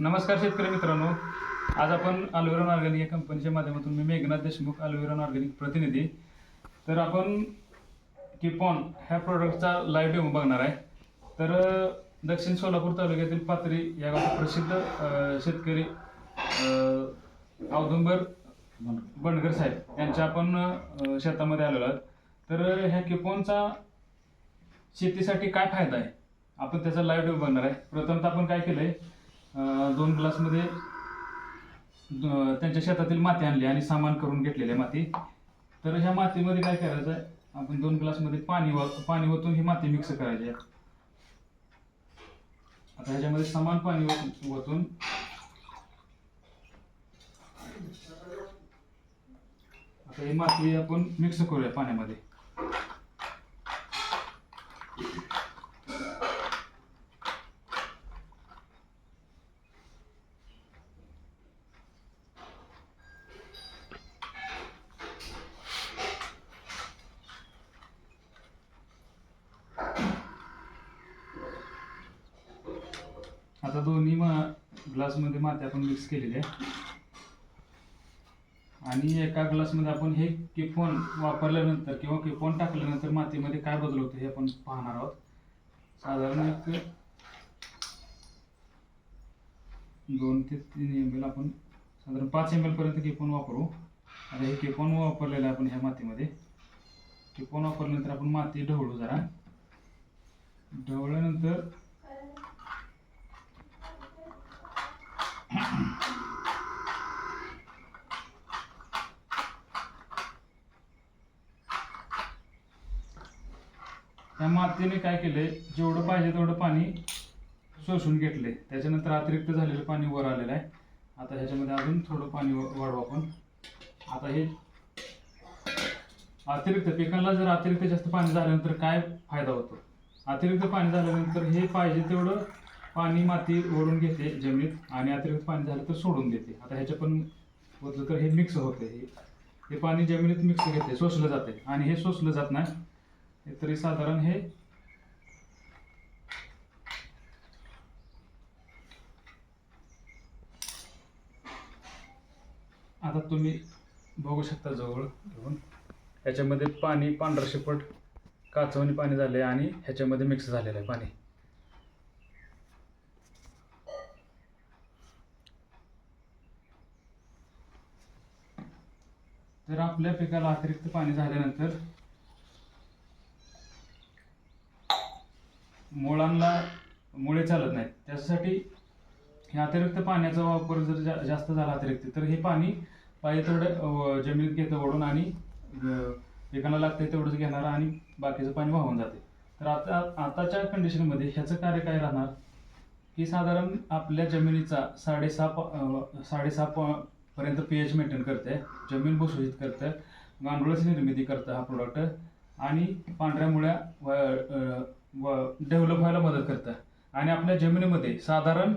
नमस्कार शेतकरी मित्रांनो. आज आपण अल्वेरॉन ऑर्गॅनिक या कंपनीच्या माध्यमातून मी मेघनाथ देशमुख अल्वेरॉन ऑर्गॅनिक प्रतिनिधी. तर आपण किपॉन ह्या प्रोडक्टचा लाईव्ह डेमो बघणार आहे. तर दक्षिण सोलापूर तालुक्यातील पात्री या गावचे प्रसिद्ध शेतकरी औदुंबर बंडगर साहेब यांच्या आपण शेतामध्ये आलेलो आहोत. तर ह्या किपॉनचा शेतीसाठी काय फायदा आहे? आपण त्याचा लाईव्ह डेमो बघणार आहे. प्रथमतः आपण काय केलं आहे दोन ग्लासमध्ये त्यांच्या शेतातील माती आणली आणि सामान करून घेतलेली आहे माती. तर ह्या मातीमध्ये काय करायचं आहे? आपण दोन ग्लासमध्ये पाणी पाणी ओतून ही माती मिक्स करायची आहे. आता ह्याच्यामध्ये समान पाणी ओतून आता ही माती आपण मिक्स करूया पाण्यामध्ये. आता दोन्ही ग्लासमध्ये माती आपण मिक्स केलेली आहे. आणि एका ग्लासमध्ये आपण हे किफोन वापरल्यानंतर किंवा किफोन टाकल्यानंतर मातीमध्ये काय बदल होतो हे आपण पाहणार आहोत. साधारण एक दोन ते तीन एम एल आपण साधारण पाच एम एलपर्यंत किफोन वापरू. आता हे किफोन वापरलेलं आहे आपण ह्या मातीमध्ये. किफोन वापरल्यानंतर आपण माती ढवळू जरा. ढवळल्यानंतर त्या मातीने काय केलंय? जेवढं पाहिजे तेवढं पाणी शोषून घेतले त्याच्यानंतर अतिरिक्त झालेलं पाणी वर आलेलं आहे. आता ह्याच्यामध्ये अजून थोडं पाणी व- वाढवू आपण. आता हे अतिरिक्त पिकांना जर अतिरिक्त जास्त पाणी झाल्यानंतर काय फायदा होतो? अतिरिक्त पाणी झाल्यानंतर हे पाहिजे तेवढं पाणी माती ओढून घेते जमिनीत आणि अतिरिक्त पाणी झालं तर सोडून देते. आता ह्याच्या पण बदल तर हे मिक्स होते हे हे पाणी जमिनीत मिक्स घेते शोषलं जाते आणि हे शोषलं जात नाही. हे तरी साधारण हे. आता तुम्ही बघू शकता जवळ घेऊन ह्याच्यामध्ये पाणी पांढरा शेपट काचवणी पाणी झाले आणि ह्याच्यामध्ये मिक्स झालेलं आहे पाणी. तर आपल्या पिकाला अतिरिक्त पाणी झाल्यानंतर मुळांना मुळे चालत नाहीत. त्यासाठी हे अतिरिक्त पाण्याचा वापर जर जा- जास्त झाला अतिरिक्त तर हे पाणी पाहिजे तेवढं जमिनीत घेतं ओढून आणि अं, पिकांना लागतंय तेवढंच घेणार आणि बाकीचं पाणी वाहून जाते. तर आता आताच्या कंडिशनमध्ये ह्याचं कार्य काय राहणार? की साधारण आपल्या जमिनीचा साडेसहा साडेसहा प- पर्यंत पी एच मेंटेन करते जमीन भुसभुशीत करतं गांडुळाची निर्मिती करतं हा प्रोडक्ट आणि पांढऱ्या मुळ्या डेव्हलप व्हायला मदत करतं. आणि आपल्या जमिनीमध्ये साधारण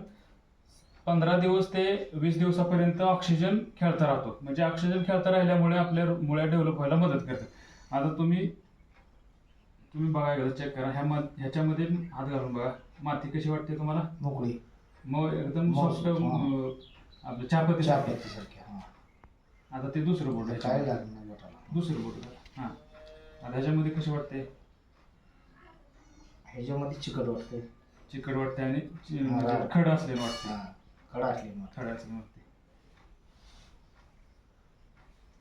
पंधरा दिवस ते वीस दिवसापर्यंत ऑक्सिजन खेळता राहतो. म्हणजे ऑक्सिजन खेळता राहिल्यामुळे आपल्या मुळ्या डेव्हलप व्हायला मदत करतात आता तुम्ही तुम्ही बघा एकदा चेक करा. ह्या ह्याच्यामध्ये हात घालून बघा. माती कशी वाटते तुम्हाला? मोकळी. मग एकदम सॉफ्ट. आपलं चहापत्ती सारखी. हा. आता ते दुसरं बोट काय आहे दुसरं बोट हा. आता ह्याच्यामध्ये कशी वाटते? ह्याच्यामध्ये चिकट वाटते चिकट वाटते आणि चि- हा, म्हणजे. खड असलेलं वाटते हा कडा असली मग खड असलेलं वाटते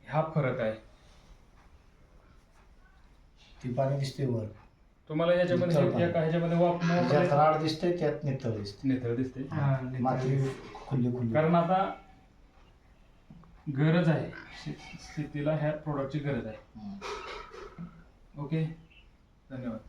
हा फरक आहे. ती पाणी दिसते वर. तुम्हाला याच्यामध्ये नितळ पाणी. एका ह्याच्यामध्ये वाप ज्यात राड दिसते त्यात नितळ दिसते नितळ दिसते माती खुल्ली खुल्ली. कारण आता गरज आहे. शे- शेतीला ह्या प्रोडक्टची गरज आहे. हम्म. ओके धन्यवाद.